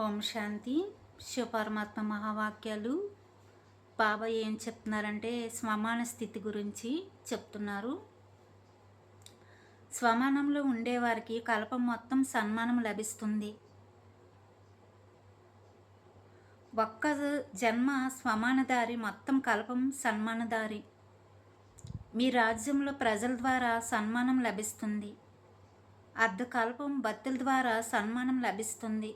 ఓం శాంతి. శివపరమాత్మ మహావాక్యాలు. బాబా ఏం చెప్తున్నారంటే స్వమాన స్థితి గురించి చెప్తున్నారు. స్వమానంలో ఉండేవారికి కల్పం మొత్తం సన్మానం లభిస్తుంది. ఒక్క జన్మ స్వమానదారి మొత్తం కల్పం సన్మానదారి మీ రాజ్యంలో ప్రజల ద్వారా సన్మానం లభిస్తుంది. అర్ధకల్పం భక్తుల ద్వారా సన్మానం లభిస్తుంది.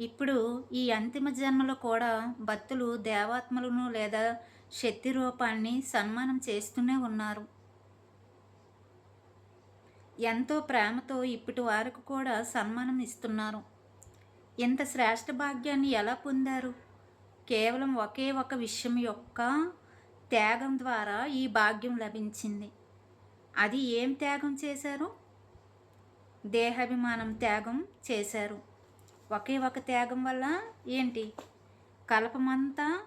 ఇప్పుడు ఈ అంతిమ జన్మలో కూడా భక్తులు దేవాత్మలను లేదా శక్తి రూపాన్ని సన్మానం చేస్తూనే ఉన్నారు. ఎంతో ప్రేమతో ఇప్పటి వారికి కూడా సన్మానం ఇస్తున్నారు. ఇంత శ్రేష్ఠ భాగ్యాన్ని ఎలా పొందారు? కేవలం ఒకే ఒక విషయం యొక్క త్యాగం ద్వారా ఈ భాగ్యం లభించింది. అది ఏం త్యాగం చేశారు? దేహాభిమానం త్యాగం చేశారు. ఒకే ఒక త్యాగం వల్ల ఏంటి? కలపమంతా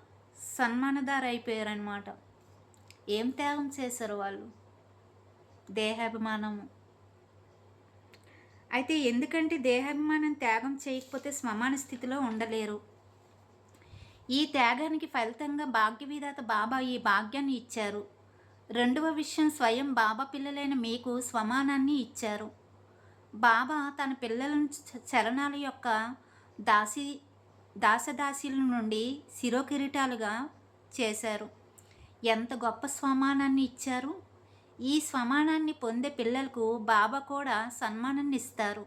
సన్మానదారు అయిపోయారనమాట ఏం త్యాగం చేశారు వాళ్ళు? దేహాభిమానము. అయితే ఎందుకంటే దేహాభిమానం త్యాగం చేయకపోతే స్మమాన స్థితిలో ఉండలేరు. ఈ త్యాగానికి ఫలితంగా భాగ్యవిధాత బాబా ఈ భాగ్యాన్ని ఇచ్చారు. రెండవ విషయం స్వయం బాబా పిల్లలైన మీకు స్వమానాన్ని ఇచ్చారు. బాబా తన పిల్లలను చలనాల యొక్క దాసి దాసదాసీల నుండి శిరోకిరీటాలుగా చేశారు. ఎంత గొప్ప స్వమానాన్ని ఇచ్చారు. ఈ స్వమానాన్ని పొందే పిల్లలకు బాబా కూడా సన్మానాన్ని ఇస్తారు.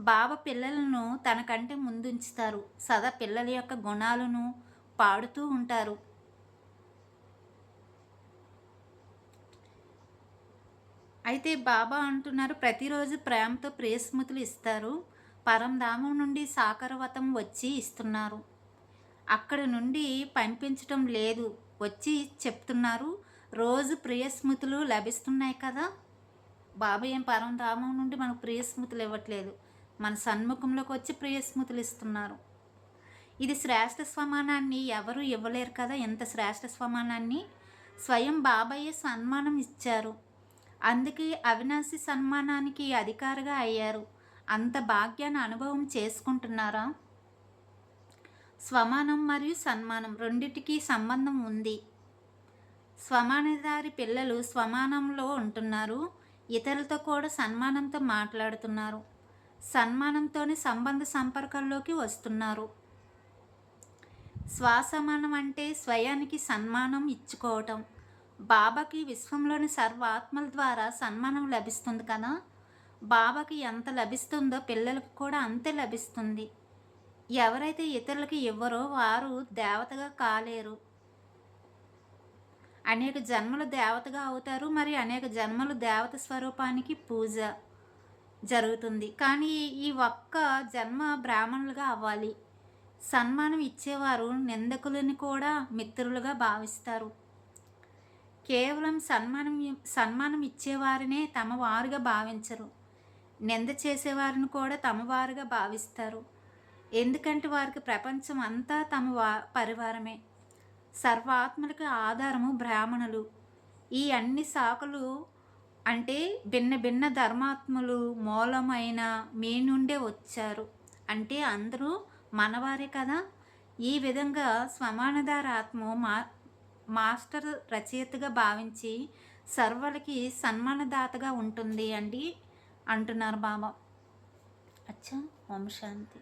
బాబా పిల్లలను తనకంటే ముందుంచుతారు. సదా పిల్లల యొక్క గుణాలను పాడుతూ ఉంటారు. అయితే బాబా అంటున్నారు ప్రతిరోజు ప్రేమతో ప్రియస్మృతులు ఇస్తారు. పరంధామం నుండి సాకరవతం వచ్చి ఇస్తున్నారు. అక్కడ నుండి పంపించటం లేదు. వచ్చి చెప్తున్నారు. రోజు ప్రియస్మృతులు లభిస్తున్నాయి కదా. బాబా ఏం పరంధామం నుండి మనకు ప్రియస్మృతులు ఇవ్వట్లేదు. మన సన్ముఖంలోకి వచ్చి ప్రియస్మృతులు ఇస్తున్నారు. ఇది శ్రేష్ఠ స్వమానాన్ని ఎవరు ఇవ్వలేరు కదా. ఎంత శ్రేష్ఠ స్వమానాన్ని? స్వయం బాబాయే సన్మానం ఇచ్చారు. అందుకే అవినాశి సన్మానానికి అధికారిగా అయ్యారు. అంత భాగ్యాన్ని అనుభవం చేసుకుంటున్నారా? స్వమానం మరియు సన్మానం రెండిటికి సంబంధం ఉంది. స్వమానదారి పిల్లలు స్వమానంలో ఉంటున్నారు. ఇతరులతో కూడా సన్మానంతో మాట్లాడుతున్నారు. సన్మానంతోనే సంబంధ సంపర్కంలోకి వస్తున్నారు. స్వాసమానం అంటే స్వయానికి సన్మానం ఇచ్చుకోవటం. బాబాకి విశ్వంలోని సర్వ ఆత్మల ద్వారా సన్మానం లభిస్తుంది కదా? బాబాకి ఎంత లభిస్తుందో పిల్లలకు కూడా అంతే లభిస్తుంది. ఎవరైతే ఇతరులకి ఇవ్వరో వారు దేవతగా కాలేరు. అనేక జన్మలు దేవతగా అవుతారు మరి అనేక జన్మలు దేవత స్వరూపానికి పూజ జరుగుతుంది. కానీ ఈ ఒక్క జన్మ బ్రాహ్మణులుగా అవ్వాలి. సన్మానం ఇచ్చేవారు నిందకులని కూడా మిత్రులుగా భావిస్తారు. కేవలం సన్మానం సన్మానం ఇచ్చేవారినే తమ వారుగా భావించరు. నింద చేసేవారిని కూడా తమ వారుగా భావిస్తారు. ఎందుకంటే వారికి ప్రపంచం అంతా తమ వా పరివారమే. సర్వాత్మలకు ఆధారము బ్రాహ్మణులు. ఈ అన్ని శాఖలు అంటే భిన్న భిన్న ధర్మాత్ములు మూలమైన మీ నుండే వచ్చారు. అంటే అందరూ మనవారే కదా. ఈ విధంగా స్వమానధార ఆత్మ మా మాస్టర్ రచయితగా భావించి సర్వలకి సన్మానదాతగా ఉంటుంది అండి అంటున్నారు బాబా. అచ్చా ఓం శాంతి.